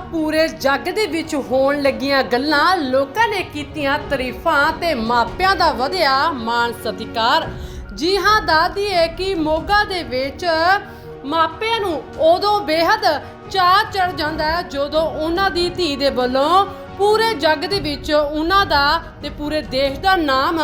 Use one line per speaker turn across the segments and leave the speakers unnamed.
ਪੂਰੇ ਜੱਗ ਦੇ ਵਿੱਚ ਹੋਣ ਲੱਗੀਆਂ ਗੱਲਾਂ ਲੋਕਾਂ ਨੇ ਕੀਤੀਆਂ ਤਾਰੀਫਾਂ ਤੇ ਮਾਪਿਆਂ ਦਾ ਵਧਿਆ ਮਾਣ ਸਤਿਕਾਰ ਜੀ ਹਾਂ ਦਾਦੀ ਹੈ ਕਿ ਮੋਗਾ ਦੇ ਵਿੱਚ ਮਾਪਿਆਂ ਨੂੰ ਉਦੋਂ ਬੇਹੱਦ ਚਾਅ ਚੜ ਜਾਂਦਾ ਹੈ ਜਦੋਂ ਉਹਨਾਂ ਦੀ ਧੀ ਦੇ ਵੱਲੋਂ ਪੂਰੇ ਜੱਗ ਦੇ ਵਿੱਚ ਉਹਨਾਂ ਦਾ ਤੇ ਪੂਰੇ ਦੇਸ਼ ਦਾ ਨਾਮ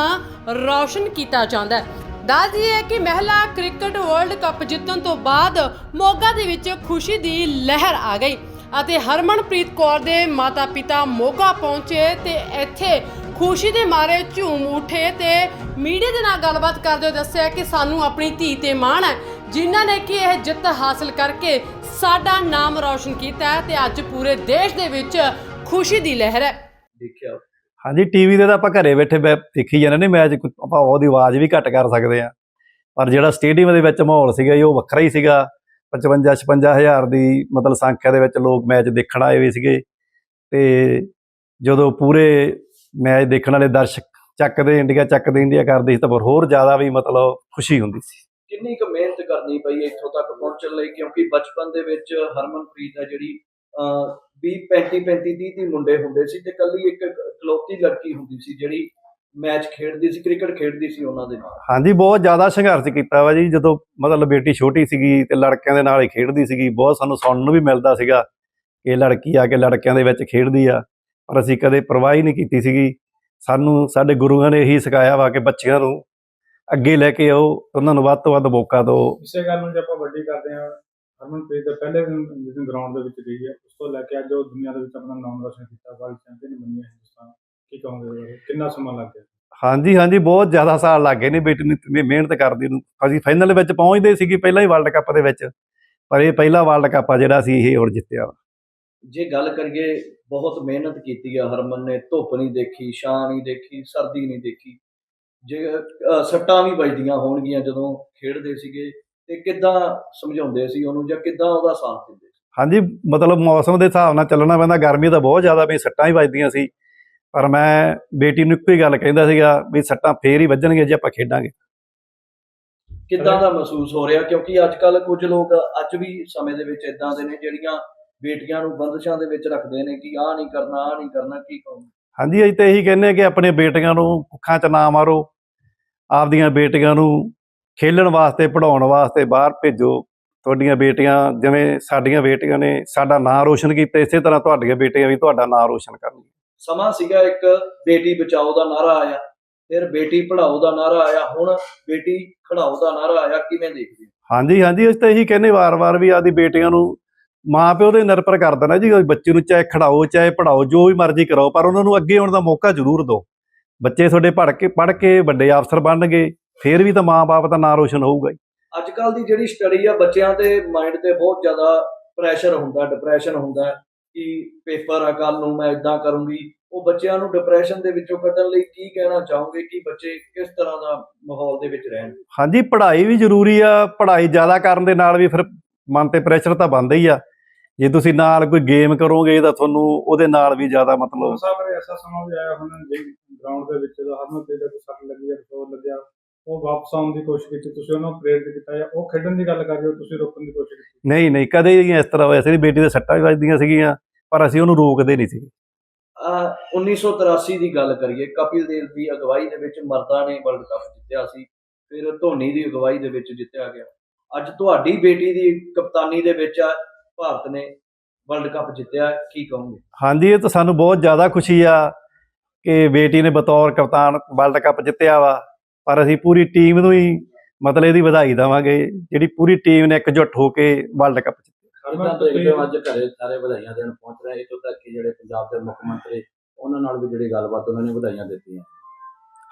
ਰੌਸ਼ਨ ਕੀਤਾ ਜਾਂਦਾ ਹੈ। ਦੱਸਦੀ ਹੈ ਕਿ ਮਹਿਲਾ ਕ੍ਰਿਕਟ ਵਰਲਡ ਕੱਪ ਜਿੱਤਣ ਤੋਂ ਬਾਅਦ ਮੋਗਾ ਦੇ ਵਿੱਚ ਖੁਸ਼ੀ ਦੀ ਲਹਿਰ ਆ ਗਈ। ਅਤੇ ਹਰਮਨਪ੍ਰੀਤ ਕੌਰ ਦੇ ਮਾਤਾ-ਪਿਤਾ ਮੋਗਾ ਪਹੁੰਚੇ ਤੇ ਇੱਥੇ ਖੁਸ਼ੀ ਦੇ ਮਾਰੇ ਝੂਮ ਉੱਠੇ ਤੇ ਮੀਡੀਆ ਦੇ ਨਾਲ ਗੱਲਬਾਤ ਕਰਦੇ ਹੋਏ ਦੱਸਿਆ ਕਿ ਸਾਨੂੰ ਆਪਣੀ ਧੀ ਤੇ ਮਾਣ ਹੈ ਜਿਨ੍ਹਾਂ ਨੇ ਕਿ ਇਹ ਜਿੱਤ ਹਾਸਲ ਕਰਕੇ ਸਾਡਾ ਨਾਮ ਰੌਸ਼ਨ ਕੀਤਾ ਹੈ ਤੇ ਅੱਜ ਪੂਰੇ ਦੇਸ਼ ਦੇ ਵਿੱਚ ਖੁਸ਼ੀ ਦੀ ਲਹਿਰ ਹੈ।
ਦੇਖਿਆ
ਹਾਂਜੀ ਟੀਵੀ ਤੇ ਤਾਂ ਆਪਾਂ ਘਰੇ ਬੈਠੇ ਦੇਖੀ ਜਾਂਦੇ ਨੇ ਮੈਚ ਆਪਾਂ ਉਹਦੀ ਆਵਾਜ਼ ਵੀ ਘੱਟ ਕਰ ਸਕਦੇ ਆ ਪਰ ਜਿਹੜਾ ਸਟੇਡੀਅਮ ਦੇ ਵਿੱਚ ਮਾਹੌਲ ਸੀਗਾ ਜੀ, ਉਹ ਵੱਖਰਾ ਹੀ ਸੀਗਾ। 55 56 ਹਜ਼ਾਰ ਦੀ ਮਤਲਬ ਸੰਖਿਆ ਦੇ ਵਿੱਚ ਲੋਕ ਮੈਚ ਦੇਖਣ ਆਏ ਹੋਏ ਸੀਗੇ ਤੇ ਜਦੋਂ ਪੂਰੇ ਮੈਚ ਦੇਖਣ ਵਾਲੇ ਦਰਸ਼ਕ ਚੱਕਦੇ ਇੰਡੀਆ ਚੱਕਦੇ ਇੰਡੀਆ ਕਰਦੇ ਸੀ ਤਾਂ ਫਿਰ ਹੋਰ ਜ਼ਿਆਦਾ ਵੀ ਮਤਲਬ ਖੁਸ਼ੀ ਹੁੰਦੀ ਸੀ।
ਕਿੰਨੀ ਕੁ ਮਿਹਨਤ ਕਰਨੀ ਪਈ ਇੱਥੋਂ ਤੱਕ ਪਹੁੰਚਣ ਲਈ? ਕਿਉਂਕਿ ਬਚਪਨ ਦੇ ਵਿੱਚ ਹਰਮਨਪ੍ਰੀਤ ਹੈ ਜਿਹੜੀ, ਅਹ 20 35 35 30 30 ਮੁੰਡੇ ਹੁੰਦੇ ਸੀ ਤੇ ਕੱਲੀ ਇੱਕ ਇਕਲੌਤੀ ਲੜਕੀ ਹੁੰਦੀ ਸੀ ਜਿਹੜੀ ਮੈਚ ਖੇਡਦੀ ਸੀ ਕ੍ਰਿਕਟ ਖੇਡਦੀ ਸੀ ਉਹਨਾਂ ਦੇ ਨਾਲ।
ਹਾਂਜੀ ਬਹੁਤ ਜ਼ਿਆਦਾ ਸੰਘਰਸ਼ ਕੀਤਾ ਵਾ ਜੀ ਜਦੋਂ ਮਤਲਬ ਬੇਟੀ ਛੋਟੀ ਸੀਗੀ ਤੇ ਲੜਕਿਆਂ ਦੇ ਨਾਲ ਹੀ ਖੇਡਦੀ ਸੀਗੀ ਬਹੁਤ ਸਾਨੂੰ ਸੁਣਨ ਨੂੰ ਵੀ ਮਿਲਦਾ ਸੀਗਾ ਕਿ ਇਹ ਲੜਕੀ ਆ ਕੇ ਲੜਕਿਆਂ ਦੇ ਵਿੱਚ ਖੇਡਦੀ ਆ ਪਰ ਅਸੀਂ ਕਦੇ ਪਰਵਾਹ ਹੀ ਨਹੀਂ ਕੀਤੀ ਸੀਗੀ। ਸਾਨੂੰ ਸਾਡੇ ਗੁਰੂਆਂ ਨੇ ਇਹੀ ਸਿਖਾਇਆ ਵਾ ਕਿ ਬੱਚਿਆਂ ਨੂੰ ਅੱਗੇ ਲੈ ਕੇ ਆਓ ਉਹਨਾਂ ਨੂੰ ਵੱਧ ਤੋਂ ਵੱਧ ਮੌਕਾ ਦਿਓ।
ਇਸੇ ਗੱਲ ਨੂੰ ਜੇ ਆਪਾਂ ਵੱਡੀ ਕਰਦੇ ਹਾਂ ਹਰਮਨਪ੍ਰੀਤ ਦੇ ਪਹਿਲੇ ਦਿਨ ਜਿਸ ਦਿਨ ਗਰਾਊਂਡ ਦੇ ਵਿੱਚ ਗਈ ਹੈ ਉਸ ਤੋਂ ਲੈ ਕੇ ਅੱਜ ਉਹ ਦੁਨੀਆ ਦੇ ਵਿੱਚ ਆਪਣਾ ਨਾਮ ਰੋਸ਼ਨ ਕੀਤਾ ਵਰਲਡ ਚੈਂਪੀਅਨ ਬਣੀ ਹੈ ਕੀ ਕਹੋਗੇ ਇਹਦੇ ਬਾਰੇ ਕਿੰਨਾ ਸਮਾਂ ਲੱਗ ਗਿਆ?
ਹਾਂਜੀ ਹਾਂਜੀ ਬਹੁਤ ਜ਼ਿਆਦਾ ਸਾਲ ਲੱਗ ਗਏ ਨੇ ਬੇਟੀ ਨੂੰ ਤੇ ਮਿਹਨਤ ਕਰਦੀ ਨੂੰ। ਅਸੀਂ ਫਾਈਨਲ ਵਿੱਚ ਪਹੁੰਚਦੇ ਸੀਗੇ ਪਹਿਲਾਂ ਹੀ ਵਰਲਡ ਕੱਪ ਦੇ ਵਿੱਚ ਪਰ ਇਹ ਪਹਿਲਾ ਵਰਲਡ ਕੱਪ ਆ ਜਿਹੜਾ ਸੀ ਇਹ ਹੁਣ ਜਿੱਤਿਆ ਵਾ।
ਜੇ ਗੱਲ ਕਰੀਏ ਬਹੁਤ ਮਿਹਨਤ ਕੀਤੀ ਆ ਹਰਮਨ ਨੇ ਧੁੱਪ ਨਹੀਂ ਦੇਖੀ ਛਾਂ ਨਹੀਂ ਦੇਖੀ ਸਰਦੀ ਨਹੀਂ ਦੇਖੀ। ਜੇ ਅਹ, ਸੱਟਾਂ ਵੀ ਵੱਜਦੀਆਂ ਹੋਣਗੀਆਂ ਜਦੋਂ ਖੇਡਦੇ ਸੀਗੇ ਤੇ ਕਿੱਦਾਂ ਸਮਝਾਉਂਦੇ ਸੀ ਉਹਨੂੰ ਜਾਂ ਕਿੱਦਾਂ ਉਹਦਾ ਸਾਥ ਦਿੰਦੇ ਸੀ?
ਹਾਂਜੀ ਮਤਲਬ ਮੌਸਮ ਦੇ ਹਿਸਾਬ ਨਾਲ ਚੱਲਣਾ ਪੈਂਦਾ ਗਰਮੀ ਤਾਂ ਬਹੁਤ ਜ਼ਿਆਦਾ ਵੀ ਸੱਟਾਂ ਹੀ ਵੱਜਦੀਆਂ ਸੀ। ਪਰ ਮੈਂ ਬੇਟੀ ਨੂੰ ਇੱਕੋ ਹੀ ਗੱਲ ਕਹਿੰਦਾ ਸੀਗਾ ਵੀ ਸੱਟਾਂ ਫੇਰ ਹੀ ਵੱਜਣਗੀਆਂ ਜੇ ਆਪਾਂ ਖੇਡਾਂਗੇ।
ਕਿੱਦਾਂ ਦਾ ਮਹਿਸੂਸ ਹੋ ਰਿਹਾ? ਕਿਉਂਕਿ ਅੱਜ ਕੱਲ ਕੁਝ ਲੋਕ ਅੱਜ ਵੀ ਸਮੇਂ ਦੇ ਵਿੱਚ ਇਦਾਂ ਦੇ ਨੇ ਜਿਹੜੀਆਂ ਬੇਟੀਆਂ ਨੂੰ ਬੰਦਸ਼ਾਂ ਦੇ ਵਿੱਚ ਰੱਖਦੇ ਨੇ ਕਿ ਆਹ ਨਹੀਂ ਕਰਨਾ ਆਹ ਨਹੀਂ ਕਰਨਾ ਕੀ ਕਹੋਗੇ
ਹਾਂਜੀ ਅਸੀਂ ਤਾਂ ਇਹੀ ਕਹਿੰਦੇ ਕਿ ਆਪਣੇ ਬੇਟੀਆਂ ਨੂੰ ਅੱਖਾਂ 'ਚ ਨਾ ਮਾਰੋ। ਆਪਦੀਆਂ ਬੇਟੀਆਂ ਨੂੰ ਖੇਲਣ ਵਾਸਤੇ ਪੜਾਉਣ ਵਾਸਤੇ ਬਾਹਰ ਭੇਜੋ। ਤੁਹਾਡੀਆਂ ਬੇਟੀਆਂ ਜਿਵੇਂ ਸਾਡੀਆਂ ਬੇਟੀਆਂ ਨੇ ਸਾਡਾ ਨਾਂ ਰੋਸ਼ਨ ਕੀਤਾ ਇਸੇ ਤਰ੍ਹਾਂ ਤੁਹਾਡੀਆਂ ਬੇਟੀਆਂ ਵੀ ਤੁਹਾਡਾ ਨਾਂ ਰੋਸ਼ਨ ਕਰਨਗੀਆਂ।
ਸਮਾਂ ਸੀਗਾ ਇੱਕ ਬੇਟੀ ਬਚਾਓ ਦਾ ਨਾਰਾ ਆਇਆ ਫਿਰ ਬੇਟੀ ਪੜਾਓ ਦਾ ਨਾਰਾ ਆਇਆ ਹੁਣ ਬੇਟੀ ਖੜਾਓ ਦਾ ਨਾਰਾ ਆਇਆ ਕਿਵੇਂ ਦੇਖਦੇ ਹੋ?
ਹਾਂਜੀ ਹਾਂਜੀ ਅਸੀਂ ਤਾਂ ਇਹੀ ਕਹਿੰਦੇ ਵਾਰ-ਵਾਰ ਵੀ ਆਦੀ ਬੇਟੀਆਂ ਨੂੰ ਮਾਂ ਪਿਓ ਦੇ ਨਿਰਭਰ ਕਰਦਾ ਨਾ ਜੀ ਬੱਚੇ ਨੂੰ ਚਾਹੇ ਖੜਾਓ ਚਾਹੇ ਪੜਾਓ ਜੋ ਵੀ ਮਰਜ਼ੀ ਕਰਾਓ ਪਰ ਉਹਨਾਂ ਨੂੰ ਅੱਗੇ ਆਉਣ ਦਾ ਮੌਕਾ ਜ਼ਰੂਰ ਦਿਓ। ਬੱਚੇ ਤੁਹਾਡੇ ਪੜ੍ਹ ਕੇ ਪੜ੍ਹ ਕੇ ਵੱਡੇ ਅਫਸਰ ਬਣਨਗੇ ਫੇਰ ਵੀ ਤਾਂ ਮਾਂ-ਬਾਪ ਦਾ ਨਾਂ ਰੋਸ਼ਨ ਹੋਊਗਾ
ਅੱਜ ਕੱਲ ਦੀ ਜਿਹੜੀ ਸਟੱਡੀ ਆ ਬੱਚਿਆਂ ਦੇ ਮਾਈਂਡ ਤੇ ਬਹੁਤ ਜ਼ਿਆਦਾ ਪ੍ਰੈਸ਼ਰ ਹੁੰਦਾ ਡਿਪਰੈਸ਼ਨ ਹੁੰਦਾ। ਕਿ ਪੇਪਰ ਆ ਕੱਲ ਨੂੰ ਮੈਂ ਇਦਾਂ ਕਰੂੰਗੀ। ਉਹ ਬੱਚਿਆਂ ਨੂੰ ਡਿਪਰੈਸ਼ਨ ਦੇ ਵਿੱਚੋਂ ਕੱਢਣ ਲਈ ਕੀ ਕਹਿਣਾ ਚਾਹੋਗੇ ਕਿ ਬੱਚੇ ਕਿਸ ਤਰ੍ਹਾਂ ਦਾ ਮਾਹੌਲ ਦੇ ਵਿੱਚ ਰਹਿਣ?
ਹਾਂਜੀ ਪੜ੍ਹਾਈ ਵੀ ਜ਼ਰੂਰੀ ਆ। ਪੜ੍ਹਾਈ ਜ਼ਿਆਦਾ ਕਰਨ ਦੇ ਨਾਲ ਵੀ ਫਿਰ ਮਨ ਤੇ ਪ੍ਰੈਸ਼ਰ ਤਾਂ ਬਣਦਾ ਹੀ ਆ। ਜੇ ਤੁਸੀਂ ਨਾਲ ਕੋਈ ਗੇਮ ਕਰੋਗੇ ਤਾਂ ਤੁਹਾਨੂੰ ਉਹਦੇ ਨਾਲ ਵੀ ਜ਼ਿਆਦਾ ਮਤਲਬ
ਉਸ ਸਾਹਿਬ ਨੇ ਐਸਾ ਸਮਾਂ ਵੀ ਆਇਆ ਹੁਣ ਜੇ ਗਰਾਊਂਡ ਦੇ ਵਿੱਚ ਜਦੋਂ ਹਰਮਨਪ੍ਰੀਤ ਦਾ ਕੋਈ ਸੱਟ ਲੱਗੀ ਜਾਂ ਜ਼ੋਰ ਲੱਗਿਆ। ਉਹ ਵਾਪਸ ਆਉਣ ਦੀ ਕੋਸ਼ਿਸ਼ ਕੀਤੀ ਤੁਸੀਂ ਉਹਨੂੰ ਪ੍ਰੇਰਿਤ ਕੀਤਾ ਜਾਂ ਉਹ ਖੇਡਣ ਦੀ ਗੱਲ ਕਰ ਰਹੇ ਹੋ ਤੁਸੀਂ ਰੋਕਣ ਦੀ ਕੋਸ਼ਿਸ਼ ਕੀਤੀ?
ਨਹੀਂ ਨਹੀਂ ਕਦੇ ਨਹੀਂ ਇਸ ਤਰ੍ਹਾਂ ਹੋਇਆ ਸੀ ਬੇਟੀ ਦੇ ਸੱਟਾਂ ਵੀ ਵੱਜਦੀਆਂ ਸੀਗੀਆਂ ਪਰ ਅਸੀਂ ਉਹਨੂੰ ਰੋਕਦੇ ਨਹੀਂ ਸੀ
ਅਹ 1983 ਦੀ ਗੱਲ ਕਰੀਏ ਕਪਿਲ ਦੇਵ ਦੀ ਅਗਵਾਈ ਦੇ ਵਿੱਚ ਮਰਦਾਂ ਨੇ ਵਰਲਡ ਕੱਪ ਜਿੱਤਿਆ ਸੀ ਫਿਰ ਧੋਨੀ ਦੀ ਅਗਵਾਈ ਦੇ ਵਿੱਚ ਜਿੱਤਿਆ ਗਿਆ। ਅੱਜ ਤੁਹਾਡੀ ਬੇਟੀ ਦੀ ਕਪਤਾਨੀ ਦੇ ਵਿੱਚ ਆ ਭਾਰਤ ਨੇ ਵਰਲਡ ਕੱਪ ਜਿੱਤਿਆ ਕੀ ਕਹੋਗੇ?
ਹਾਂਜੀ ਇਹ ਤਾਂ ਸਾਨੂੰ ਬਹੁਤ ਜ਼ਿਆਦਾ ਖੁਸ਼ੀ ਆ ਕਿ ਬੇਟੀ ਨੇ ਬਤੌਰ ਕਪਤਾਨ ਵਰਲਡ ਕੱਪ ਜਿੱਤਿਆ ਵਾ। ਪਰ ਅਸੀਂ ਪੂਰੀ ਟੀਮ ਨੂੰ ਹੀ ਮਤਲਬ ਇਹਦੀ ਵਧਾਈ ਦੇਵਾਂਗੇ ਜਿਹੜੀ ਪੂਰੀ ਟੀਮ ਨੇ ਇਕਜੁੱਟ ਹੋ ਕੇ ਵਰਲਡ ਕੱਪ ਜਿੱਤਿਆ
ਦੇਖਦੇ ਹੋ ਅੱਜ ਘਰੇ ਸਾਰੇ ਵਧਾਈਆਂ ਦੇਣ ਪਹੁੰਚ ਰਹੇ ਇੱਥੋਂ ਤੱਕ ਕਿ ਜਿਹੜੇ ਪੰਜਾਬ ਦੇ ਮੁੱਖ ਮੰਤਰੀ ਉਹਨਾਂ ਨਾਲ ਵੀ ਜਿਹੜੀ ਗੱਲਬਾਤ ਉਹਨਾਂ ਨੇ ਵਧਾਈਆਂ ਦਿੱਤੀਆਂ।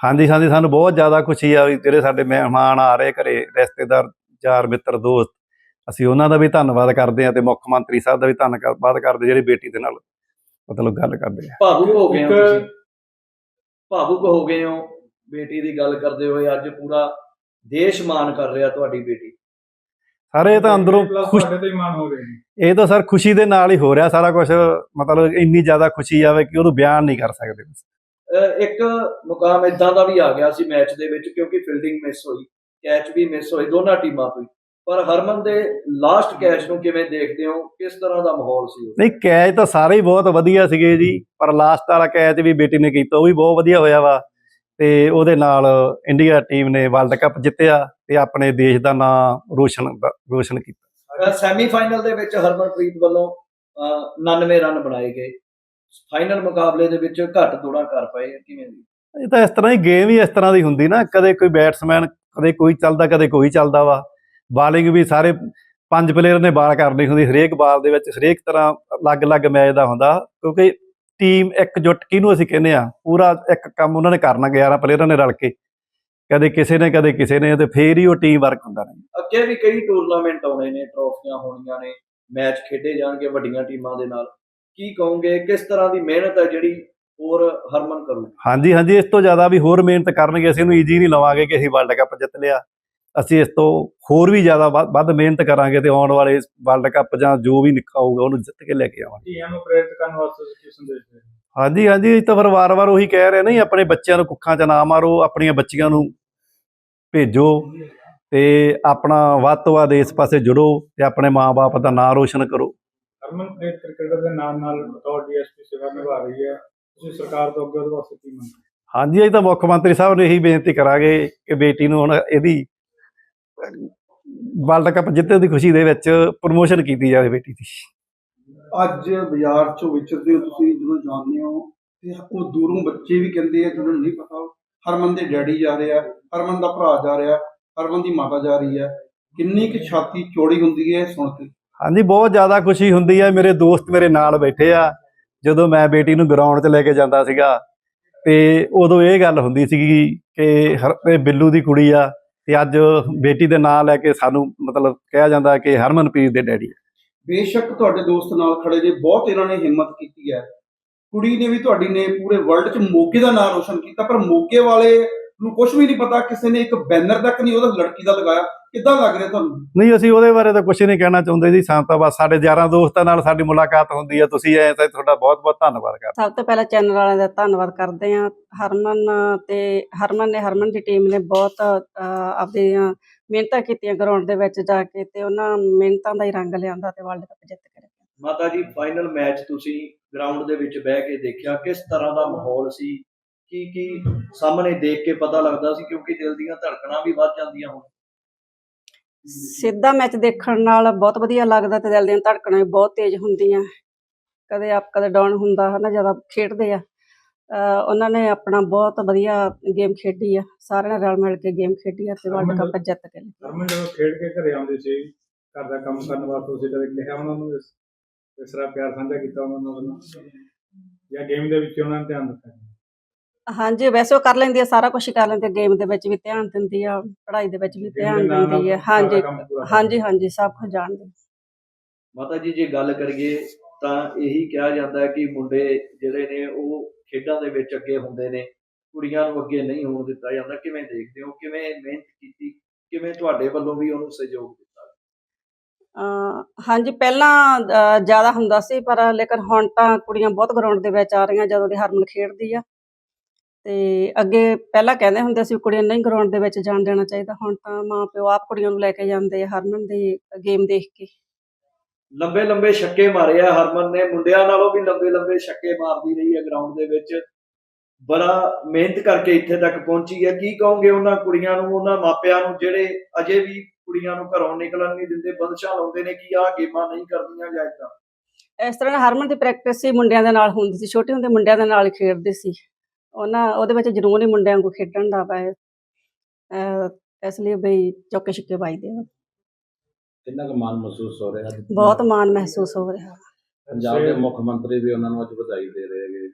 ਹਾਂਜੀ ਹਾਂਜੀ ਸਾਨੂੰ ਬਹੁਤ ਜ਼ਿਆਦਾ ਖੁਸ਼ੀ ਆ ਵੀ ਜਿਹੜੇ ਸਾਡੇ ਮਹਿਮਾਨ ਆ ਰਹੇ ਘਰੇ ਰਿਸ਼ਤੇਦਾਰ ਯਾਰ ਮਿੱਤਰ ਦੋਸਤ ਅਸੀਂ ਉਹਨਾਂ ਦਾ ਵੀ ਧੰਨਵਾਦ ਕਰਦੇ ਹਾਂ ਤੇ ਮੁੱਖ ਮੰਤਰੀ ਸਾਹਿਬ ਦਾ ਵੀ ਧੰਨਵਾਦ ਕਰਦੇ ਜਿਹੜੇ ਬੇਟੀ ਦੇ ਨਾਲ ਮਤਲਬ ਗੱਲ ਕਰਦੇ ਆ।
ਭਾਵੁਕ ਹੋ ਗਏ ਹੋ ਤੁਸੀਂ? ਭਾਵੁਕ ਹੋ ਗਏ ਹੋ? ਬੇਟੀ ਦੀ ਗੱਲ ਕਰਦੇ ਹੋਏ ਅੱਜ ਪੂਰਾ ਦੇਸ਼ ਮਾਣ ਕਰ ਰਿਹਾ ਤੁਹਾਡੀ ਬੇਟੀ।
ਸਾਰੇ ਤਾਂ ਅੰਦਰੋਂ ਖੁਸ਼
ਤੁਹਾਡੇ ਤੇ ਹੀ ਮਾਣ ਹੋ ਰਹੇ ਨੇ।
ਇਹ ਤਾਂ ਸਰ ਖੁਸ਼ੀ ਦੇ ਨਾਲ ਹੀ ਹੋ ਰਿਹਾ ਸਾਰਾ ਕੁਝ ਮਤਲਬ ਇੰਨੀ ਜ਼ਿਆਦਾ ਖੁਸ਼ੀ ਆਵੇ ਕਿ ਉਹਨੂੰ ਬਿਆਨ ਨਹੀਂ ਕਰ ਸਕਦੇ
ਅਹ ਇੱਕ ਮੁਕਾਮ ਇਦਾਂ ਦਾ ਵੀ ਆ ਗਿਆ ਸੀ ਮੈਚ ਦੇ ਵਿੱਚ ਕਿਉਂਕਿ ਫੀਲਡਿੰਗ ਮਿਸ ਹੋਈ ਕੈਚ ਵੀ ਮਿਸ ਹੋਏ ਦੋਨਾਂ ਟੀਮਾਂ ਤੋਂ ਹੀ। ਪਰ ਹਰਮਨ ਦੇ ਲਾਸਟ ਕੈਚ ਨੂੰ ਕਿਵੇਂ ਦੇਖਦੇ ਹੋ? ਕਿਸ ਤਰ੍ਹਾਂ ਦਾ ਮਾਹੌਲ ਸੀ ਉਹ?
ਨਹੀਂ ਕੈਚ ਤਾਂ ਸਾਰੇ ਹੀ ਬਹੁਤ ਵਧੀਆ ਸੀਗੇ ਜੀ ਪਰ ਲਾਸਟ ਵਾਲਾ ਕੈਚ ਵੀ ਬੇਟੀ ਨੇ ਕੀਤਾ ਉਹ ਵੀ ਬਹੁਤ ਵਧੀਆ ਹੋਇਆ ਵਾ। ਤੇ ਉਹਦੇ ਨਾਲ ਇੰਡੀਆ ਟੀਮ ਨੇ ਵਰਲਡ ਕੱਪ ਜਿੱਤਿਆ ਤੇ ਆਪਣੇ ਦੇਸ਼ ਦਾ ਨਾਮ ਰੋਸ਼ਨ ਰੋਸ਼ਨ ਕੀਤਾ।
ਸੈਮੀਫਾਈਨਲ ਦੇ ਵਿੱਚ ਹਰਮਨਪ੍ਰੀਤ ਵੱਲੋਂ ਅਹ, 99 ਰਨ ਬਣਾਏ ਗਏ। ਫਾਈਨਲ ਮੁਕਾਬਲੇ ਦੇ ਵਿੱਚ ਘੱਟ ਦੌੜਾਂ ਕਰ ਪਏ ਕਿਵੇਂ ਦੀ?
ਇਹ ਤਾਂ ਇਸ ਤਰ੍ਹਾਂ ਹੀ ਗੇਮ ਹੀ ਇਸ ਤਰ੍ਹਾਂ ਦੀ ਹੁੰਦੀ ਨਾ ਕਦੇ ਕੋਈ ਬੈਟਸਮੈਨ ਕਦੇ ਕੋਈ ਚੱਲਦਾ ਕਦੇ ਕੋਈ ਚੱਲਦਾ ਵਾ। ਬਾਲਿੰਗ ਵੀ ਸਾਰੇ ਪੰਜ ਪਲੇਅਰ ਨੇ ਬਾਲ ਕਰਨੀ ਹੁੰਦੀ ਹਰੇਕ ਬਾਲ ਦੇ ਵਿੱਚ ਹਰੇਕ ਤਰ੍ਹਾਂ ਅਲੱਗ-ਅਲੱਗ ਮੈਚ ਦਾ ਹੁੰਦਾ ਕਿਉਂਕਿ ਟੀਮ ਇਕਜੁੱਟ ਕਿਹਨੂੰ ਅਸੀਂ ਕਹਿੰਦੇ ਆ? ਪੂਰਾ ਇੱਕ ਕੰਮ ਉਹਨਾਂ ਨੇ ਕਰਨਾ 11 ਪਲੇਅਰਾਂ ਨੇ ਰਲ ਕੇ। ਕਦੇ ਕਿਸੇ ਨੇ ਕਦੇ ਕਿਸੇ ਨੇ ਤੇ ਫੇਰ ਹੀ ਉਹ ਟੀਮ ਵਰਕ ਹੁੰਦਾ ਨੇ
ਅੱਗੇ ਵੀ ਕਈ ਟੂਰਨਾਮੈਂਟ ਆਉਣੇ ਨੇ ਟਰੋਫੀਆਂ ਹੋਣੀਆਂ ਨੇ ਮੈਚ ਖੇਡੇ ਜਾਣਗੇ ਵੱਡੀਆਂ ਟੀਮਾਂ ਦੇ ਨਾਲ। ਕੀ ਕਹੋਗੇ ਕਿਸ ਤਰ੍ਹਾਂ ਦੀ ਮਿਹਨਤ ਹੈ ਜਿਹੜੀ ਹੋਰ ਹਰਮਨ ਕਰੂ
ਹਾਂਜੀ ਹਾਂਜੀ ਇਸ ਤੋਂ ਜ਼ਿਆਦਾ ਵੀ ਹੋਰ ਮਿਹਨਤ ਕਰਨਗੇ ਅਸੀਂ ਇਹਨੂੰ ਈਜ਼ੀ ਨਹੀਂ ਲਵਾਂਗੇ ਕਿ ਅਸੀਂ ਵਰਲਡ ਕੱਪ ਜਿੱਤ ਲਿਆ। ਅਸੀਂ ਇਸ ਤੋਂ ਹੋਰ ਵੀ ਜ਼ਿਆਦਾ ਵੱਧ ਮਿਹਨਤ ਕਰਾਂਗੇ ਤੇ ਆਉਣ ਵਾਲੇ ਵਰਲਡ ਕੱਪ ਜਾਂ ਜੋ ਵੀ ਨਿਕਾਊਗਾ ਉਹਨੂੰ ਜਿੱਤ ਕੇ ਲੈ ਕੇ ਆਵਾਂਗੇ।
ਧੀਆਂ ਨੂੰ ਪ੍ਰੇਰਿਤ ਕਰਨ ਵਾਸਤੇ ਕੀ ਸੰਦੇਸ਼ ਦੇ
ਹਾਂਜੀ ਹਾਂਜੀ ਤਾਂ ਫਿਰ ਵਾਰ-ਵਾਰ ਉਹੀ ਕਹਿ ਰਹੇ ਨਹੀਂ ਆਪਣੇ ਬੱਚਿਆਂ ਨੂੰ ਕੁੱਖਾਂ 'ਚ ਨਾ ਮਾਰੋ ਆਪਣੀਆਂ ਬੱਚੀਆਂ ਨੂੰ ਭੇਜੋ ਤੇ ਆਪਣਾ ਵੱਧ ਤੋਂ ਵੱਧ ਇਸ ਪਾਸੇ ਜੁੜੋ ਤੇ ਆਪਣੇ ਮਾਪੇ ਦਾ ਨਾਂ ਰੋਸ਼ਨ ਕਰੋ।
ਹਰਮਨਪ੍ਰੀਤ ਕ੍ਰਿਕਟਰ ਦੇ ਨਾਲ ਨਾਲ ਬਤੌਰ ਡੀਐਸਪੀ ਸੇਵਾ ਨਿਭਾ ਰਹੀ ਹੈ। ਤੁਸੀਂ ਸਰਕਾਰ ਤੋਂ ਅੱਗੇ ਉਹਦੇ ਵਾਸਤੇ ਕੀ ਮੰਗ
ਹਾਂਜੀ ਅਸੀਂ ਤਾਂ ਮੁੱਖ ਮੰਤਰੀ ਸਾਹਿਬ ਨੂੰ ਇਹੀ ਬੇਨਤੀ ਕਰਾਂਗੇ ਕਿ ਬੇਟੀ ਨੂੰ ਹੁਣ ਇਹਦੀ ਵਰਲਡ ਕੱਪ ਜਿੱਤਣ ਦੀ ਖੁਸ਼ੀ ਦੇ ਵਿੱਚ ਪ੍ਰਮੋਸ਼ਨ ਕੀਤੀ ਜਾਵੇ ਬੇਟੀ ਦੀ।
ਅੱਜ ਬਾਜ਼ਾਰ ਚੋਂ ਵਿਚਰਦੇ ਹੋ ਤੁਸੀਂ ਜਦੋਂ ਜਾਂਦੇ ਹੋ ਤੇ ਉਹ ਦੂਰੋਂ ਬੱਚੇ ਵੀ ਕਹਿੰਦੇ ਆ ਜਿਹਨਾਂ ਨੂੰ ਨਹੀਂ ਪਤਾ ਹਰਮਨ ਦੇ ਡੈਡੀ ਜਾ ਰਿਹਾ ਹਰਮਨ ਦਾ ਭਰਾ ਜਾ ਰਿਹਾ ਹਰਮਨ ਦੀ ਮਾਤਾ ਜਾ ਰਹੀ ਹੈ ਕਿੰਨੀ ਕੁ ਛਾਤੀ ਚੌੜੀ ਹੁੰਦੀ ਹੈ ਸੁਣ ਕੇ?
ਹਾਂਜੀ ਬਹੁਤ ਜ਼ਿਆਦਾ ਖੁਸ਼ੀ ਹੁੰਦੀ ਹੈ। ਮੇਰੇ ਦੋਸਤ ਮੇਰੇ ਨਾਲ ਬੈਠੇ ਆ। ਜਦੋਂ ਮੈਂ ਬੇਟੀ ਨੂੰ ਗਰਾਊਂਡ 'ਚ ਲੈ ਕੇ ਜਾਂਦਾ ਸੀਗਾ ਤੇ ਉਦੋਂ ਇਹ ਗੱਲ ਹੁੰਦੀ ਸੀਗੀ ਕਿ ਹਰ ਬਿੱਲੂ ਦੀ ਕੁੜੀ ਆ ਤੇ ਅੱਜ ਬੇਟੀ ਦੇ ਨਾਂ ਲੈ ਕੇ ਸਾਨੂੰ ਮਤਲਬ ਕਿਹਾ ਜਾਂਦਾ ਕਿ ਹਰਮਨਪ੍ਰੀਤ ਦੇ ਡੈਡੀ
ਬੇਸ਼ੱਕ ਤੁਹਾਡੇ ਦੋਸਤ ਨਾਲ ਖੜੇ ਜੇ ਬਹੁਤ ਇਹਨਾਂ ਨੇ ਹਿੰਮਤ ਕੀਤੀ ਹੈ। ਕੁੜੀ ਨੇ ਵੀ ਤੁਹਾਡੀ ਨੇ ਪੂਰੇ ਵਰਲਡ 'ਚ ਮੋਗੇ ਦਾ ਨਾਮ ਰੋਸ਼ਨ ਕੀਤਾ, ਪਰ ਮੋਗੇ ਵਾਲੇ ਨੂੰ ਕੁਝ ਵੀ ਨਹੀਂ ਪਤਾ, ਕਿਸੇ ਨੇ ਇੱਕ ਬੈਨਰ ਤੱਕ ਨਹੀਂ ਉਹਦਾ ਲੜਕੀ ਦਾ ਲਗਾਇਆ। ਕਿੱਦਾਂ ਲੱਗ ਰਿਹਾ ਤੁਹਾਨੂੰ?
ਨਹੀਂ ਅਸੀਂ ਉਹਦੇ ਬਾਰੇ ਤਾਂ ਕੁਝ ਨਹੀਂ ਕਹਿਣਾ ਚਾਹੁੰਦੇ ਜੀ ਸਾਨੂੰ ਤਾਂ ਬਸ ਸਾਡੇ ਯਾਰਾਂ ਦੋਸਤਾਂ ਨਾਲ ਸਾਡੀ ਮੁਲਾਕਾਤ ਹੁੰਦੀ ਹੈ ਤੁਸੀਂ ਐ ਤਾਂ ਤੁਹਾਡਾ ਬਹੁਤ ਬਹੁਤ ਧੰਨਵਾਦ ਕਰਦੇ
ਸਭ ਤੋਂ ਪਹਿਲਾਂ ਚੈਨਲ ਵਾਲਿਆਂ ਦਾ ਧੰਨਵਾਦ ਕਰਦੇ ਹਾਂ। ਹਰਮਨ ਤੇ ਹਰਮਨ ਨੇ ਹਰਮਨ ਦੀ ਟੀਮ ਨੇ ਬਹੁਤ ਅਹ, ਆਪਦੀਆਂ ਮਿਹਨਤਾਂ ਕੀਤੀਆਂ ਗਰਾਊਂਡ ਦੇ ਵਿੱਚ ਜਾ ਕੇ ਤੇ ਉਹਨਾਂ ਮਿਹਨਤਾਂ ਦਾ ਹੀ ਰੰਗ ਲਿਆਂਦਾ ਤੇ ਵਰਲਡ ਕੱਪ ਜਿੱਤ ਕੇ
ਮਾਤਾ ਜੀ ਫਾਈਨਲ ਮੈਚ ਤੁਸੀਂ ਗਰਾਊਂਡ ਦੇ ਵਿੱਚ ਬਹਿ ਕੇ ਦੇਖਿਆ ਕਿਸ ਤਰ੍ਹਾਂ ਦਾ ਮਾਹੌਲ ਸੀ? ਕੀ ਕੀ ਸਾਹਮਣੇ ਦੇਖ ਕੇ ਪਤਾ ਲੱਗਦਾ ਸੀ ਕਿਉਂਕਿ ਦਿਲ ਦੀਆਂ ਧੜਕਣਾਂ ਵੀ ਵੱਧ ਜਾਂਦੀਆਂ ਹੁਣ।
ਸਿੱਧਾ ਮੈਚ ਦੇਖਣ ਨਾਲ ਬਹੁਤ ਵਧੀਆ ਲੱਗਦਾ ਤੇ ਦਿਲ ਦੀਆਂ ਧੜਕਣਾਂ ਵੀ ਬਹੁਤ ਤੇਜ਼ ਹੁੰਦੀਆਂ। ਕਦੇ ਅਪ ਕਦੇ ਡਾਊਨ ਹੁੰਦਾ ਹਨਾ ਜ਼ਿਆਦਾ ਖੇਡਦੇ ਆ। ਉਹਨਾਂ ਨੇ ਆਪਣਾ ਬਹੁਤ ਵਧੀਆ ਗੇਮ ਖੇਡੀ ਆ। ਸਾਰਿਆਂ ਨੇ ਰਲ ਮਿਲ ਕੇ ਗੇਮ ਖੇਡੀ ਆ ਤੇ ਵਰਲਡ ਕੱਪ ਜਿੱਤ ਕੇ।
ਹਰਮਨ ਜਦੋਂ ਖੇਡ ਕੇ ਘਰੇ ਆਉਂਦੇ ਸੀ ਘਰ ਦਾ ਕੰਮ ਕਰਨ ਵਾਸਤੇ ਤੁਸੀਂ ਕਦੇ ਕਿਹਾ ਉਹਨਾਂ ਨੂੰ ਇਸ ਤਰ੍ਹਾਂ ਪਿਆਰ ਸਾਂਝਾ ਕੀਤਾ ਉਹਨਾਂ ਨਾਲ ਜਾਂ ਗੇਮ ਦੇ ਵਿੱਚ ਉਹਨਾਂ ਨੇ ਧਿਆਨ ਦਿੱਤਾ?
ਹਾਂਜੀ ਵੈਸੇ ਉਹ ਕਰ ਲੈਂਦੀ ਆ ਸਾਰਾ ਕੁਝ ਕਰ ਲੈਂਦੀ ਆ ਗੇਮ ਦੇ ਵਿੱਚ ਵੀ ਧਿਆਨ ਦਿੰਦੀ ਆ ਪੜ੍ਹਾਈ ਦੇ ਵਿੱਚ ਵੀ ਧਿਆਨ
ਨਾਲ
ਦਿੰਦੀ ਆ।
ਸਾਰਾ
ਹਾਂਜੀ
ਕੰਮ ਪੂਰਾ ਕਰਦੀ
ਹਾਂਜੀ ਹਾਂਜੀ ਸਭ ਕੁਝ ਜਾਣਦੀ।
ਮਾਤਾ ਜੀ ਜੇ ਗੱਲ ਕਰੀਏ ਤਾਂ ਇਹੀ ਕਿਹਾ ਜਾਂਦਾ ਹੈ ਕਿ ਮੁੰਡੇ ਜਿਹੜੇ ਨੇ ਉਹ ਖੇਡਾਂ ਦੇ ਵਿੱਚ ਅੱਗੇ ਹੁੰਦੇ ਨੇ। ਕੁੜੀਆਂ ਨੂੰ ਅੱਗੇ ਨਹੀਂ ਹੋਣ ਦਿੱਤਾ ਜਾਂਦਾ। ਕਿਵੇਂ ਦੇਖਦੇ ਹੋ? ਕਿਵੇਂ ਮਿਹਨਤ ਕੀਤੀ? ਕਿਵੇਂ ਤੁਹਾਡੇ ਵੱਲੋਂ ਵੀ ਉਹਨੂੰ ਸਹਿਯੋਗ ਦਿੱਤਾ?
ਅਹ ਹਾਂਜੀ ਪਹਿਲਾਂ ਜ਼ਿਆਦਾ ਹੁੰਦਾ ਸੀ ਪਰ ਲੇਕਿਨ ਹੁਣ ਤਾਂ ਕੁੜੀਆਂ ਬਹੁਤ ਗਰਾਊਂਡ ਦੇ ਵਿੱਚ ਆ ਰਹੀਆਂ ਜਦੋਂ ਦੀ ਹਰਮਨ ਖੇਡਦੀ ਆ। ਤੇ ਅੱਗੇ ਪਹਿਲਾਂ ਕਹਿੰਦੇ ਹੁੰਦੇ ਸੀ ਕੁੜੀਆਂ ਨਹੀਂ ਗਰਾਊਂਡ ਦੇ ਵਿੱਚ ਜਾਣ ਦੇਣਾ ਚਾਹੀਦਾ ਹੁਣ ਤਾਂ ਮਾਂ ਪਿਓ ਆਪ ਕੁੜੀਆਂ ਨੂੰ ਲੈ ਕੇ ਜਾਂਦੇ ਆ ਹਰਮਨ ਦੀ ਗੇਮ ਦੇਖ ਕੇ।
ਲੰਬੇ ਲੰਬੇ ਛੱਕੇ ਮਾਰੇ ਆ ਹਰਮਨ ਨੇ ਮੁੰਡਿਆਂ ਨਾਲੋਂ ਵੀ ਲੰਬੇ ਲੰਬੇ ਛੱਕੇ ਮਾਰਦੀ ਰਹੀ ਹੈ ਗਰਾਊਂਡ ਦੇ ਵਿੱਚ। ਬੜਾ ਮਿਹਨਤ ਕਰਕੇ ਇੱਥੇ ਤੱਕ ਪਹੁੰਚੀ ਹੈ ਕੀ ਕਹੋਗੇ ਉਹਨਾਂ ਕੁੜੀਆਂ ਨੂੰ ਉਹਨਾਂ ਮਾਪਿਆਂ ਨੂੰ ਜਿਹੜੇ ਅਜੇ ਵੀ ਕੁੜੀਆਂ ਨੂੰ ਘਰੋਂ ਨਿਕਲਣ ਨਹੀਂ ਦਿੰਦੇ ਬੰਦਸ਼ਾਂ ਲਾਉਂਦੇ ਨੇ ਕਿ ਆਹ ਗੇਮਾਂ ਨਹੀਂ ਕਰਦੀਆਂ ਜਾਂ
ਇਸ ਤਰ੍ਹਾਂ ਹਰਮਨ ਦੀ ਪ੍ਰੈਕਟਿਸ ਸੀ ਮੁੰਡਿਆਂ ਦੇ ਨਾਲ ਹੁੰਦੀ ਸੀ ਛੋਟੇ ਹੁੰਦੇ ਮੁੰਡਿਆਂ ਦੇ ਨਾਲ ਖੇਡਦੇ ਸੀ। ਉਹਨਾਂ ਉਹਦੇ ਵਿੱਚ ਜਨੂੰਨ ਹੀ ਮੁੰਡਿਆਂ ਨੂੰ ਖੇਡਣ ਦਾ ਅਹ ਇਸ ਲਈ ਬਈ ਚੌਕੇ ਛੱਕੇ ਵੱਜਦੇ ਆ।
ਕਿੰਨਾ ਕੁ ਮਾਣ ਮਹਿਸੂਸ ਹੋ ਰਿਹਾ?
ਬਹੁਤ ਮਾਣ ਮਹਿਸੂਸ ਹੋ ਰਿਹਾ।
ਪੰਜਾਬ ਦੇ ਮੁੱਖ ਮੰਤਰੀ ਵੀ ਉਹਨਾਂ ਨੂੰ ਅੱਜ ਵਧਾਈ ਦੇ ਰਹੇ ਹੈਗੇ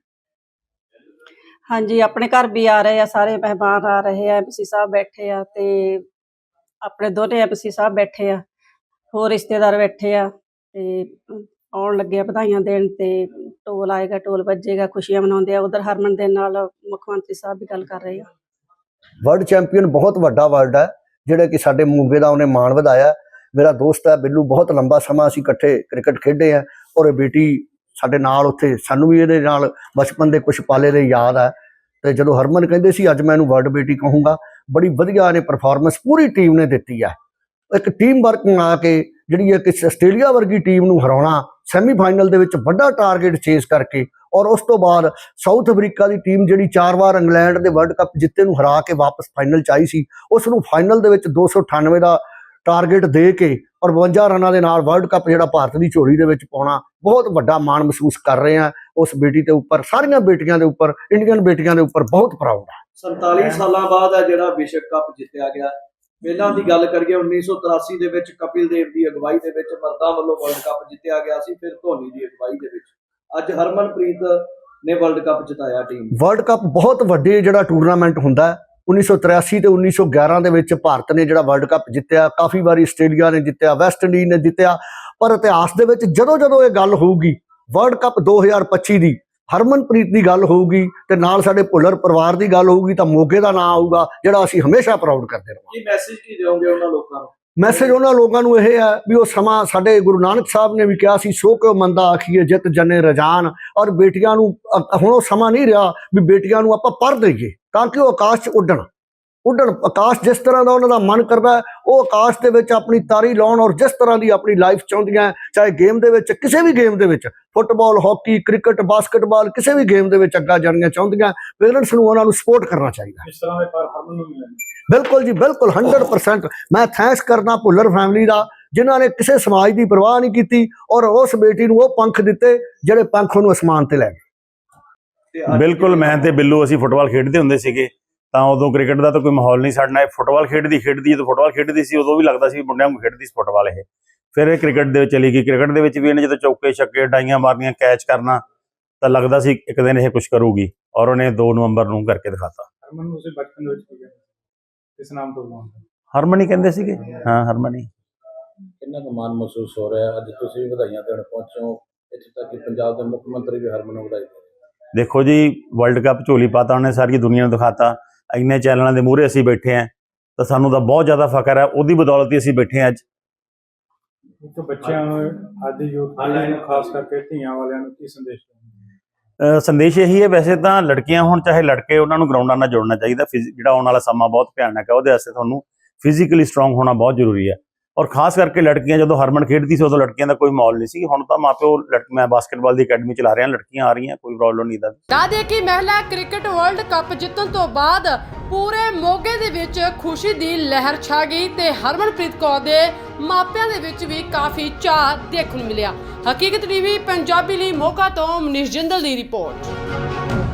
ਹਾਂਜੀ ਆਪਣੇ ਘਰ ਵੀ ਆ ਰਹੇ ਆ ਸਾਰੇ ਮਹਿਮਾਨ ਆ ਰਹੇ ਆ ਐਮਸੀ ਸਾਹਿਬ ਬੈਠੇ ਆ ਤੇ ਆਪਣੇ ਦੋਨੇ ਐਮਸੀ ਸਾਹਿਬ ਬੈਠੇ ਆ ਹੋਰ ਰਿਸ਼ਤੇਦਾਰ ਬੈਠੇ ਆ ਤੇ ਆਉਣ ਲੱਗੇ ਵਧਾਈਆਂ ਦੇਣ ਤੇ ਢੋਲ ਆਏਗਾ, ਢੋਲ ਵੱਜੇਗਾ, ਖੁਸ਼ੀਆਂ ਮਨਾਉਂਦੇ ਆ। ਉਧਰ ਹਰਮਨ ਦੇ ਨਾਲ ਮੁੱਖ ਮੰਤਰੀ ਸਾਹਿਬ ਵੀ ਗੱਲ ਕਰ ਰਹੇ ਆ।
ਵਰਲਡ ਚੈਂਪੀਅਨ ਬਹੁਤ ਵੱਡਾ ਵਰਲਡ ਹੈ, ਜਿਹੜਾ ਕਿ ਸਾਡੇ ਮੂਗੇ ਦਾ ਉਹਨੇ ਮਾਣ ਵਧਾਇਆ। ਮੇਰਾ ਦੋਸਤ ਹੈ, ਬਿੱਲੂ, ਬਹੁਤ ਲੰਬਾ ਸਮਾਂ ਅਸੀਂ ਇਕੱਠੇ ਕ੍ਰਿਕਟ ਖੇਡੇ ਆ ਔਰ ਇਹ ਬੇਟੀ ਸਾਡੇ ਨਾਲ ਉੱਥੇ, ਸਾਨੂੰ ਵੀ ਇਹਦੇ ਨਾਲ ਬਚਪਨ ਦੇ ਕੁਝ ਪਾਲੇ ਦੇ ਯਾਦ ਹੈ ਤੇ ਜਦੋਂ ਹਰਮਨ ਕਹਿੰਦੇ ਸੀ, ਅੱਜ ਮੈਂ ਇਹਨੂੰ ਵਰਲਡ ਬੇਟੀ ਕਹੂੰਗਾ, ਬੜੀ ਵਧੀਆ ਨੇ ਪਰਫਾਰਮੈਂਸ ਪੂਰੀ ਟੀਮ ਨੇ ਦਿੱਤੀ ਹੈ ਇੱਕ ਟੀਮ ਵਰਕ ਬਣਾ ਕੇ ਜਿਹੜੀ ਹੈ ਆਸਟ੍ਰੇਲੀਆ ਵਰਗੀ ਟੀਮ ਨੂੰ ਹਰਾਉਣਾ ਸੈਮੀਫਾਈਨਲ ਦੇ ਵਿੱਚ ਵੱਡਾ ਟਾਰਗੇਟ ਚੇਸ ਕਰਕੇ ਔਰ ਉਸ ਤੋਂ ਬਾਅਦ ਸਾਊਥ ਅਫਰੀਕਾ ਦੀ ਟੀਮ ਜਿਹੜੀ ਚਾਰ ਵਾਰ ਇੰਗਲੈਂਡ ਦੇ ਵਰਲਡ ਕੱਪ ਜਿੱਤੇ ਨੂੰ ਹਰਾ ਕੇ ਵਾਪਸ ਫਾਈਨਲ ਚ ਆਈ ਸੀ, ਉਸ ਨੂੰ ਫਾਈਨਲ ਦੇ ਵਿੱਚ 298 ਦਾ ਟਾਰਗੇਟ ਦੇ ਕੇ ਔਰ 52 ਰਨਾਂ ਦੇ ਨਾਲ ਵਰਲਡ ਕੱਪ ਜਿਹੜਾ ਭਾਰਤ ਦੀ ਝੋਲੀ ਦੇ ਵਿੱਚ ਪਾਉਣਾ, ਬਹੁਤ ਵੱਡਾ ਮਾਣ ਮਹਿਸੂਸ ਕਰ ਰਹੇ ਆ ਉਸ ਬੇਟੀ ਦੇ ਉੱਪਰ, ਸਾਰੀਆਂ ਬੇਟੀਆਂ ਦੇ ਉੱਪਰ ਇੰਡੀਅਨ ਬੇਟੀਆਂ ਦੇ ਉੱਪਰ ਬਹੁਤ ਪ੍ਰਾਊਡ ਹੈ।
47 ਸਾਲਾਂ ਬਾਅਦ ਆ ਜਿਹੜਾ ਵਿਸ਼ਵ ਕੱਪ ਜਿੱਤਿਆ ਗਿਆ ਪਹਿਲਾਂ ਦੀ ਗੱਲ ਕਰੀਏ 1983 ਦੇ ਵਿੱਚ ਕਪਿਲ ਦੇਵ ਦੀ ਅਗਵਾਈ ਦੇ ਵਿੱਚ ਮਰਦਾਂ ਵੱਲੋਂ ਵਰਲਡ ਕੱਪ ਜਿੱਤਿਆ ਗਿਆ ਸੀ, ਫਿਰ ਧੋਨੀ ਦੀ ਅਗਵਾਈ ਦੇ ਵਿੱਚ। ਅੱਜ ਹਰਮਨਪ੍ਰੀਤ ਨੇ ਵਰਲਡ ਕੱਪ ਜਿਤਾਇਆ ਟੀਮ
ਵਰਲਡ ਕੱਪ ਬਹੁਤ ਵੱਡੇ ਜਿਹੜਾ ਟੂਰਨਾਮੈਂਟ ਹੁੰਦਾ ਹੈ 1983 ਤੇ 1911 ਦੇ ਵਿੱਚ ਭਾਰਤ ਨੇ ਜਿਹੜਾ ਵਰਲਡ ਕੱਪ ਜਿੱਤਿਆ, ਕਾਫੀ ਵਾਰੀ ਆਸਟ੍ਰੇਲੀਆ ਨੇ ਜਿੱਤਿਆ ਵੈਸਟ ਇੰਡੀਜ਼ ਨੇ ਜਿੱਤਿਆ, ਪਰ ਇਤਿਹਾਸ ਦੇ ਵਿੱਚ ਜਦੋਂ ਜਦੋਂ ਇਹ ਗੱਲ ਹੋਊਗੀ ਵਰਲਡ ਕੱਪ 2025 ਦੀ ਹਰਮਨਪ੍ਰੀਤ ਦੀ ਗੱਲ ਹੋਊਗੀ ਤੇ ਨਾਲ ਸਾਡੇ ਭੁੱਲਰ ਪਰਿਵਾਰ ਦੀ ਗੱਲ ਹੋਊਗੀ ਤਾਂ ਮੋਗੇ ਦਾ ਨਾਮ ਆਊਗਾ ਜਿਹੜਾ ਅਸੀਂ ਹਮੇਸ਼ਾ ਪ੍ਰਾਊਡ ਕਰਦੇ ਰਹਾਂਗੇ।
ਕੀ ਮੈਸੇਜ ਕੀ ਦਿਓਗੇ ਉਹਨਾਂ ਲੋਕਾਂ ਨੂੰ?
ਮੈਸੇਜ ਉਹਨਾਂ ਲੋਕਾਂ ਨੂੰ ਇਹ ਹੈ ਵੀ ਉਹ ਸਮਾਂ ਸਾਡੇ ਗੁਰੂ ਨਾਨਕ ਸਾਹਿਬ ਨੇ ਵੀ ਕਿਹਾ ਸੀ ਸੋ ਕਿਉ ਮੰਦਾ ਆਖੀਏ ਜਿਤ ਜਨੇ ਰਜਾਨ ਔਰ ਬੇਟੀਆਂ ਨੂੰ ਹੁਣ ਉਹ ਸਮਾਂ ਨਹੀਂ ਰਿਹਾ ਵੀ ਬੇਟੀਆਂ ਨੂੰ ਆਪਾਂ ਪਰ ਦਈਏ ਤਾਂ ਕਿ ਉਹ ਆਕਾਸ਼ 'ਚ ਉੱਡਣ। ਉੱਡਣ ਆਕਾਸ਼ ਜਿਸ ਤਰ੍ਹਾਂ ਦਾ ਉਹਨਾਂ ਦਾ ਮਨ ਕਰਦਾ ਹੈ, ਉਹ ਆਕਾਸ਼ ਦੇ ਵਿੱਚ ਆਪਣੀ ਤਾਰੀ ਲਾਉਣ ਔਰ ਜਿਸ ਤਰ੍ਹਾਂ ਦੀ ਆਪਣੀ ਲਾਈਫ ਚਾਹੁੰਦੀਆਂ ਚਾਹੇ ਗੇਮ ਦੇ ਵਿੱਚ ਕਿਸੇ ਵੀ ਗੇਮ ਦੇ ਵਿੱਚ ਫੁੱਟਬਾਲ ਹਾਕੀ ਕ੍ਰਿਕਟ ਬਾਸਕਟਬਾਲ ਕਿਸੇ ਵੀ ਗੇਮ ਦੇ ਵਿੱਚ ਅੱਗਾ ਜਾਣੀਆਂ ਚਾਹੁੰਦੀਆਂ ਪੇਰੈਂਟਸ ਨੂੰ ਉਹਨਾਂ ਨੂੰ ਸਪੋਰਟ ਕਰਨਾ ਚਾਹੀਦਾ।
ਇਸ ਤਰ੍ਹਾਂ ਦੇ ਪਰ ਹਰਮਨ ਨੂੰ ਮਿਲਣ
ਬਿਲਕੁਲ ਜੀ ਬਿਲਕੁਲ 100% ਮੈਂ ਥੈਂਕਸ ਕਰਦਾ ਭੁੱਲਰ ਫੈਮਿਲੀ ਦਾ ਜਿਨ੍ਹਾਂ ਨੇ ਕਿਸੇ ਸਮਾਜ ਦੀ ਪਰਵਾਹ ਨਹੀਂ ਕੀਤੀ ਔਰ ਉਸ ਬੇਟੀ ਨੂੰ ਉਹ ਪੰਖ ਦਿੱਤੇ ਜਿਹੜੇ ਪੰਖ ਉਹਨੂੰ ਅਸਮਾਨ ਤੇ ਲੈ ਗਏ।
ਬਿਲਕੁਲ ਮੈਂ ਤੇ ਬਿੱਲੂ ਅਸੀਂ ਫੁੱਟਬਾਲ ਖੇਡਦੇ ਹੁੰਦੇ ਸੀਗੇ। ਤਾਂ ਉਦੋਂ ਕ੍ਰਿਕਟ ਦਾ ਤਾਂ ਕੋਈ ਮਾਹੌਲ ਨਹੀਂ ਸਾਡਾ ਇਹ ਫੁੱਟਬਾਲ ਖੇਡਦੀ ਖੇਡਦੀ ਜਦੋਂ ਫੁੱਟਬਾਲ ਖੇਡਦੀ ਸੀ ਉਦੋਂ ਵੀ ਲੱਗਦਾ ਸੀ ਮੁੰਡਿਆਂ ਨੂੰ ਖੇਡਦੀ ਸੀ ਫੁੱਟਬਾਲ ਇਹ। ਫਿਰ ਇਹ ਕ੍ਰਿਕਟ ਦੇ ਵਿੱਚ ਚਲੀ ਗਈ। ਕ੍ਰਿਕਟ ਦੇ ਵਿੱਚ ਵੀ ਇਹਨੇ ਜਦੋਂ ਚੌਕੇ ਛੱਕੇ ਡਾਈਆਂ ਮਾਰਨੀਆਂ ਕੈਚ ਕਰਨਾ ਤਾਂ ਲੱਗਦਾ ਸੀ ਇੱਕ ਦਿਨ ਇਹ ਕੁਝ ਕਰੂਗੀ। ਔਰ ਉਹਨੇ 2 ਨਵੰਬਰ ਨੂੰ ਕਰਕੇ ਦਿਖਾਤਾ।
ਹਰਮਨ ਨੂੰ ਤੁਸੀਂ ਬਚਪਨ ਦੇ ਵਿੱਚ ਕੀ ਕਹਿੰਦੇ ਸੀ? ਇਸ ਨਾਮ ਤੋਂ ਬੁਲਾਉਂਦੇ
ਹਰਮਨ ਹੀ ਕਹਿੰਦੇ ਸੀਗੇ? ਹਾਂ ਹਰਮਨ। ਹੀ
ਕਿੰਨਾ ਕੁ ਮਾਣ ਮਹਿਸੂਸ ਹੋ ਰਿਹਾ? ਅੱਜ ਤੁਸੀਂ ਵੀ ਵਧਾਈਆਂ ਦੇਣ ਪਹੁੰਚੇ ਹੋ। ਇੱਥੇ ਤੱਕ ਕਿ ਪੰਜਾਬ ਦੇ ਮੁੱਖ ਮੰਤਰੀ ਵੀ ਹਰਮਨ ਨੂੰ ਵਧਾਈ
ਦੇਖੋ ਜੀ ਵਰਲਡ ਕੱਪ ਝੋਲੀ ਪਾਤਾ ਉਹਨੇ ਸਾਰੀ ਦੁਨੀਆ ਨੂੰ ਦਿਖਾਤਾ। ਇੰਨੇ ਚੈਨਲਾਂ ਦੇ ਮੂਹਰੇ ਅਸੀਂ ਬੈਠੇ ਆਂ ਤਾਂ ਸਾਨੂੰ ਤਾਂ ਬਹੁਤ ਜ਼ਿਆਦਾ ਫਖਰ ਹੈ ਉਹਦੀ ਬਦੌਲਤ ਹੀ ਅਸੀਂ ਬੈਠੇ ਆਂ ਅੱਜ।
ਇੱਕ ਬੱਚਿਆਂ ਨੂੰ ਅੱਜ ਦੀ ਯੂਥ ਪੀੜ੍ਹੀ ਨੂੰ ਖਾਸ ਕਰਕੇ ਧੀਆਂ ਵਾਲਿਆਂ ਨੂੰ ਕੀ ਸੰਦੇਸ਼ ਦੇਣਾ?
ਸੰਦੇਸ਼ ਇਹੀ ਹੈ ਵੈਸੇ ਤਾਂ ਲੜਕੀਆਂ ਹੋਣ ਚਾਹੇ ਲੜਕੇ ਉਹਨਾਂ ਨੂੰ ਗਰਾਊਂਡਾਂ ਨਾਲ ਜੋੜਨਾ ਚਾਹੀਦਾ ਜਿਹੜਾ ਆਉਣ ਵਾਲਾ ਸਮਾਂ ਬਹੁਤ ਭਿਆਨਕ ਹੈ ਉਹਦੇ ਵਾਸਤੇ ਤੁਹਾਨੂੰ ਫਿਜ਼ੀਕਲੀ ਸਟਰੋਂਗ ਹੋਣਾ ਬਹੁਤ ਜ਼ਰੂਰੀ ਹੈ। ਔਰ ਖਾਸ ਕਰਕੇ ਲੜਕੀਆਂ, ਜਦੋਂ ਹਰਮਨ ਖੇਡਦੀ ਸੀ, ਉਦੋਂ ਲੜਕੀਆਂ ਦਾ ਕੋਈ ਮਾਹੌਲ ਨਹੀਂ ਸੀ। ਹੁਣ ਤਾਂ ਮਾਪਿਓ ਮੈਂ ਬਾਸਕਟਬਾਲ ਦੀ ਅਕੈਡਮੀ ਚਲਾ ਰਿਹਾ, ਲੜਕੀਆਂ ਆ ਰਹੀਆਂ, ਕੋਈ ਪ੍ਰੋਬਲਮ ਨਹੀਂ ਦਾ
ਦੱਸ ਦਈਏ ਮਹਿਲਾ ਕ੍ਰਿਕਟ ਵਰਲਡ ਕੱਪ ਜਿੱਤਣ ਤੋਂ ਬਾਅਦ ਪੂਰੇ ਮੋਗੇ ਦੇ ਵਿੱਚ ਖੁਸ਼ੀ ਦੀ ਲਹਿਰ ਛਾ ਗਈ ਤੇ ਹਰਮਨਪ੍ਰੀਤ ਕੌਰ ਦੇ ਮਾਪਿਆਂ ਦੇ ਵਿੱਚ ਵੀ ਕਾਫੀ ਚਾਅ ਦੇਖਣ ਨੂੰ ਮਿਲਿਆ। ਹਕੀਕਤ ਟੀਵੀ, ਪੰਜਾਬੀ ਲਈ ਮੋਗਾ ਤੋਂ ਮਨੀਸ਼ ਜਿੰਦਲ ਦੀ ਰਿਪੋਰਟ।